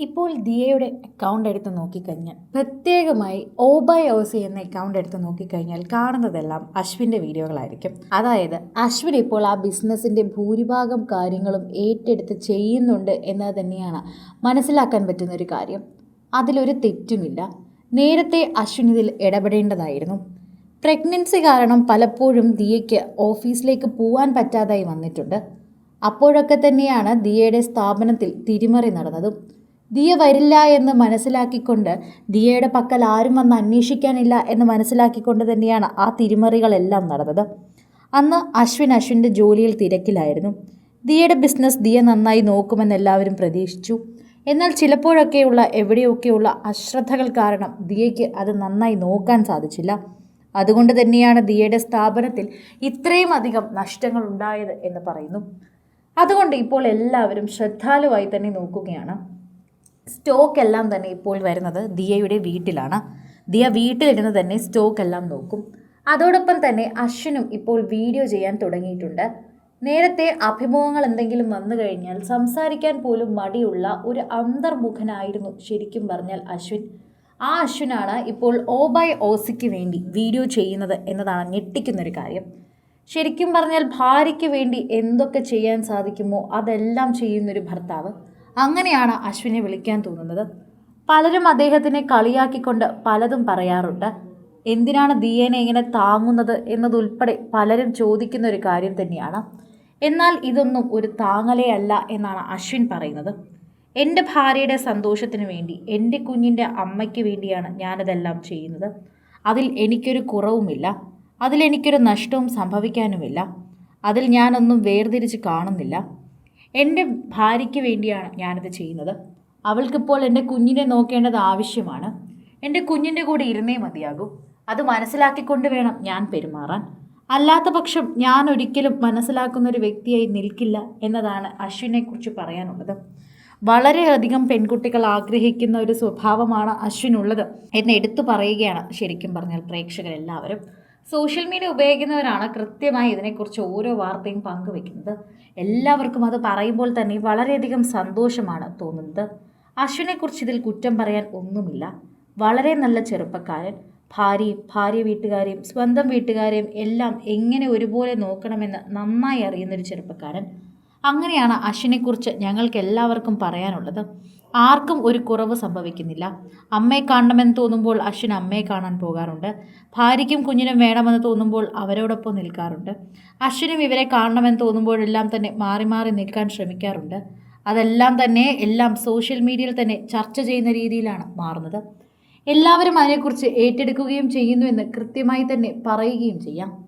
ഇപ്പോൾ ദിയയുടെ അക്കൗണ്ട് എടുത്ത് നോക്കിക്കഴിഞ്ഞാൽ പ്രത്യേകമായി ഓബൈ ഓസി എന്ന അക്കൗണ്ട് എടുത്ത് നോക്കിക്കഴിഞ്ഞാൽ കാണുന്നതെല്ലാം അശ്വിന്റെ വീഡിയോകളായിരിക്കും. അതായത് അശ്വിൻ ഇപ്പോൾ ആ ബിസിനസ്സിന്റെ ഭൂരിഭാഗം കാര്യങ്ങളും ഏറ്റെടുത്ത് ചെയ്യുന്നുണ്ട് എന്നത് തന്നെയാണ് മനസ്സിലാക്കാൻ പറ്റുന്ന ഒരു കാര്യം. അതിലൊരു തെറ്റുമില്ല. നേരത്തെ അശ്വിൻ ഇതിൽ ഇടപെടേണ്ടതായിരുന്നു. പ്രഗ്നൻസി കാരണം പലപ്പോഴും ദിയയ്ക്ക് ഓഫീസിലേക്ക് പോകാൻ പറ്റാതായി വന്നിട്ടുണ്ട്. അപ്പോഴൊക്കെ തന്നെയാണ് ദിയയുടെ സ്ഥാപനത്തിൽ തിരിമറി നടന്നതും. ദിയ വരില്ല എന്ന് മനസ്സിലാക്കിക്കൊണ്ട് ദിയയുടെ പക്കൽ ആരും വന്ന് അന്വേഷിക്കാനില്ല എന്ന് മനസ്സിലാക്കിക്കൊണ്ട് തന്നെയാണ് ആ തിരിമറികളെല്ലാം നടന്നത്. അന്ന് അശ്വിൻ അശ്വിന്റെ ജോലിയിൽ തിരക്കിലായിരുന്നു. ദിയയുടെ ബിസിനസ് ദിയ നന്നായി നോക്കുമെന്ന് എല്ലാവരും പ്രതീക്ഷിച്ചു. എന്നാൽ ചിലപ്പോഴൊക്കെയുള്ള എവിടെയൊക്കെയുള്ള അശ്രദ്ധകൾ കാരണം ദിയയ്ക്ക് അത് നന്നായി നോക്കാൻ സാധിച്ചില്ല. അതുകൊണ്ട് തന്നെയാണ് ദിയയുടെ സ്ഥാപനത്തിൽ ഇത്രയും അധികം നഷ്ടങ്ങൾ ഉണ്ടായത് എന്ന് പറയുന്നു. അതുകൊണ്ട് ഇപ്പോൾ എല്ലാവരും ശ്രദ്ധാലുവായി തന്നെ നോക്കുകയാണ്. സ്റ്റോക്ക് എല്ലാം തന്നെ ഇപ്പോൾ വരുന്നത് ദിയയുടെ വീട്ടിലാണ്. ദിയ വീട്ടിലിരുന്ന് തന്നെ സ്റ്റോക്ക് എല്ലാം നോക്കും. അതോടൊപ്പം തന്നെ അശ്വിനും ഇപ്പോൾ വീഡിയോ ചെയ്യാൻ തുടങ്ങിയിട്ടുണ്ട്. നേരത്തെ അഭിമുഖങ്ങൾ എന്തെങ്കിലും വന്നു കഴിഞ്ഞാൽ സംസാരിക്കാൻ പോലും മടിയുള്ള ഒരു അന്തർമുഖനായിരുന്നു ശരിക്കും പറഞ്ഞാൽ അശ്വിൻ. ആ അശ്വിനാണ് ഇപ്പോൾ ഓ ബൈ ഓസിക്ക് വേണ്ടി വീഡിയോ ചെയ്യുന്നത് എന്നതാണ് ഞെട്ടിക്കുന്നൊരു കാര്യം. ശരിക്കും പറഞ്ഞാൽ ഭാര്യയ്ക്ക് വേണ്ടി എന്തൊക്കെ ചെയ്യാൻ സാധിക്കുമോ അതെല്ലാം ചെയ്യുന്നൊരു ഭർത്താവ്. അങ്ങനെയാണ് അശ്വിനെ വിളിക്കാൻ തോന്നുന്നത്. പലരും അദ്ദേഹത്തിനെ കളിയാക്കിക്കൊണ്ട് പലതും പറയാറുണ്ട്. എന്തിനാണ് ദിയേനെ ഇങ്ങനെ താങ്ങുന്നത് എന്നതുൾപ്പെടെ പലരും ചോദിക്കുന്ന ഒരു കാര്യം തന്നെയാണ്. എന്നാൽ ഇതൊന്നും ഒരു താങ്ങലേ അല്ല എന്നാണ് അശ്വിൻ പറയുന്നത്. എന്റെ ഭാര്യയുടെ സന്തോഷത്തിന് വേണ്ടി എന്റെ കുഞ്ഞിന്റെ അമ്മയ്ക്ക് വേണ്ടിയാണ് ഞാനിതെല്ലാം ചെയ്യുന്നത്. അതിൽ എനിക്കൊരു കുറവുമില്ല. അതിലെനിക്കൊരു നഷ്ടവും സംഭവിക്കാനുമില്ല. അതിൽ ഞാനൊന്നും വേർതിരിച്ച് കാണുന്നില്ല. എന്റെ ഭാര്യയ്ക്ക് വേണ്ടിയാണ് ഞാനിത് ചെയ്യുന്നത്. അവൾക്കിപ്പോൾ എന്റെ കുഞ്ഞിനെ നോക്കേണ്ടത് ആവശ്യമാണ്. എന്റെ കുഞ്ഞിന്റെ കൂടെ ഇരുന്നേ മതിയാകൂ. അത് മനസ്സിലാക്കിക്കൊണ്ട് വേണം ഞാൻ പെരുമാറാൻ. അല്ലാത്ത പക്ഷം ഞാൻ ഒരിക്കലും മനസ്സിലാക്കുന്ന ഒരു വ്യക്തിയായി നിൽക്കില്ല എന്നതാണ് അശ്വിനെക്കുറിച്ച് പറയാനുള്ളത്. വളരെയധികം പെൺകുട്ടികൾ ആഗ്രഹിക്കുന്ന ഒരു സ്വഭാവമാണ് അശ്വിനുള്ളത്. എന്ന് എടുത്തു പറയുകയാണ് ശരിക്കും പറഞ്ഞാൽ പ്രേക്ഷകരെല്ലാവരും. സോഷ്യൽ മീഡിയ ഉപയോഗിക്കുന്നവരാണ് കൃത്യമായി ഇതിനെക്കുറിച്ച് ഓരോ വാർത്തയും പങ്കുവെക്കുന്നത് എല്ലാവർക്കും അത് പറയുമ്പോൾ തന്നെ വളരെയധികം സന്തോഷമാണ് തോന്നുന്നത്. അശ്വിനെക്കുറിച്ച് ഇതിൽ കുറ്റം പറയാൻ ഒന്നുമില്ല. വളരെ നല്ല ചെറുപ്പക്കാരൻ. ഭാര്യയും ഭാര്യ വീട്ടുകാരെയും സ്വന്തം വീട്ടുകാരെയും എല്ലാം എങ്ങനെ ഒരുപോലെ നോക്കണമെന്ന് നന്നായി അറിയുന്നൊരു ചെറുപ്പക്കാരൻ. അങ്ങനെയാണ് അശ്വിനെക്കുറിച്ച് ഞങ്ങൾക്ക് എല്ലാവർക്കും പറയാനുള്ളത്. ആർക്കും ഒരു കുറവ് സംഭവിക്കുന്നില്ല. അമ്മയെ കാണണമെന്ന് തോന്നുമ്പോൾ അശ്വിൻ അമ്മയെ കാണാൻ പോകാറുണ്ട്. ഭാര്യയ്ക്കും കുഞ്ഞിനും വേണമെന്ന് തോന്നുമ്പോൾ അവരോടൊപ്പം നിൽക്കാറുണ്ട്. അശ്വിനും ഇവരെ കാണണമെന്ന് തോന്നുമ്പോഴെല്ലാം തന്നെ മാറി മാറി നിൽക്കാൻ ശ്രമിക്കാറുണ്ട്. അതെല്ലാം തന്നെ എല്ലാം സോഷ്യൽ മീഡിയയിൽ തന്നെ ചർച്ച ചെയ്യുന്ന രീതിയിലാണ് മാറുന്നത്. എല്ലാവരും അതിനെക്കുറിച്ച് ഏറ്റെടുക്കുകയും ചെയ്യുന്നുവെന്ന് കൃത്യമായി തന്നെ പറയുകയും ചെയ്യാം.